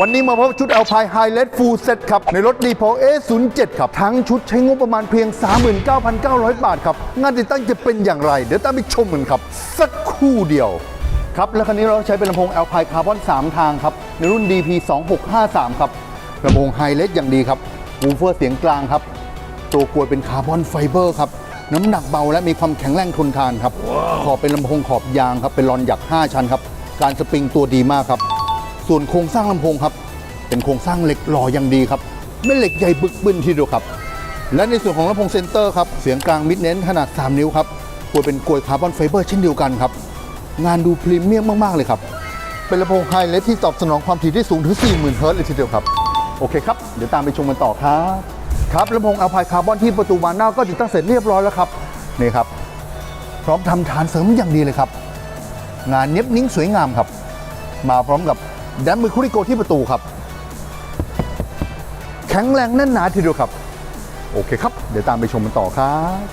วันนี้มาพบชุด Alpine High Red Full Set ครับ ในรถ d e p o A07 ครับ ทั้งชุดใช้งบประมาณเพียง 39,900 บาทครับ งานติดตั้งจะเป็นอย่างไร เดี๋ยวตามไปชมกันครับ สักครู่เดียวครับ และคันนี้เราใช้เป็นลำโพง Alpine Carbon 3 ทางครับ ในรุ่น DP 2653 ครับลำโพงไฮเลสอย่างดีครับวูเฟอร์เสียงกลางครับ ตัวกลวยเป็นคาร์บอนไฟเบอร์ครับน้ำหนักเบาและมีความแข็งแรงทนทานครับ ขอบเป็นลำโพงขอบยางครับ เป็นรอนหยัก 5 ชั้นครับ การสปริงตัวดีมากครับ ส่วนโครงสร้างลำโพงครับ เป็นโครงสร้างเหล็กหล่ออย่างดีครับไม่เหล็กใหญ่บึกบึนทีเดียวครับ และในส่วนของลำโพงเซนเตอร์ครับเสียงกลางมิดเน้นขนาด 3 นิ้วครับกวยเป็นกลวยคาร์บอนไฟเบอร์เช่นเดียวกันครับงานดูพรีเมียมมากๆเลยครับเป็นลำโพงไฮเลสที่ตอบสนองความถี่ที่สูงถึง 40,000 เฮิร์ตซ์เลยทีเดียวครับโอเคครับเดี๋ยวตามไปชมกันต่อครับครับลำโพงอัลพายคาร์บอนที่ประตูบานหน้าก็ติดตั้งเสร็จเรียบร้อยแล้วครับนี่ครับ พร้อมทำฐานเสริมอย่างดีเลยครับ งานเนี้ยบนิ้งสวยงามครับ มาพร้อมกับ แดมมือคุริโกที่ประตูครับ แข็งแรงแน่นหนาทีเดียวครับ โอเคครับ เดี๋ยวตามไปชมกันต่อครับ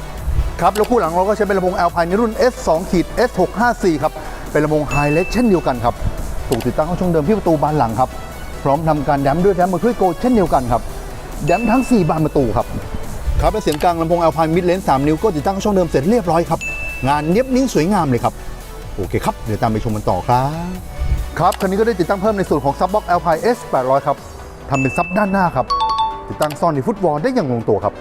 ครับแล้วคู่หลังเราก็ใช้เป็นลำโพง Alpine ในรุ่น S2 ขีด S654 ครับเป็นลำโพงไฮเลสเช่นเดียวกันครับถูกติดตั้งเข้าช่องเดิมที่ประตูบานหลังครับ พร้อมทำการแดมด้วยแดมเมอคุริโกเช่นเดียวกันครับแดมทั้ง 4 บานประตูครับครับและเสียงกลางลำโพง Alpine Mid Range 3นิ้วก็ติดตั้งเข้าช่องเดิมเสร็จเรียบร้อยครับงานเนียบนิ้งสวยงามเลยครับโอเคครับ เดี๋ยวตามไปชมกันต่อครับ ครับคันนี้ก็ได้ติดตั้งเพิ่มในส่วนของซับบ็อก Alpine S 800ครับทำเป็นซับด้านหน้าครับ ติดตั้งซ่อนในฟุตบอลได้อย่างลงตัวครับ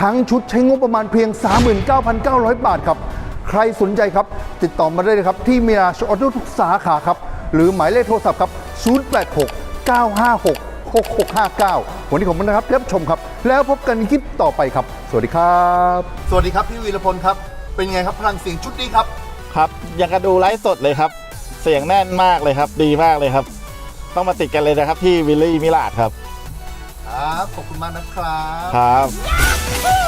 ทั้งชุดใช้งบประมาณเพียง 39,900 บาทครับ ใครสนใจครับ ติดต่อมาได้เลยครับ ที่มีราชออโต้ทุกสาขาครับ หรือหมายเลขโทรศัพท์ครับ 086 956 6659 วันนี้ผมนะครับรับชมครับ แล้วพบกันในคลิปต่อไปครับ สวัสดีครับ สวัสดีครับ พี่วีรพลครับ เป็นไงครับพลังเสียงชุดนี้ครับ ครับยังกระดูไลฟ์สดเลยครับ เสียงแน่นมากเลยครับ ดีมากเลยครับ ต้องมาติดกันเลยนะครับที่วิลลี่มิลาดครับ ครับ ขอบคุณมากนะครับ ครับ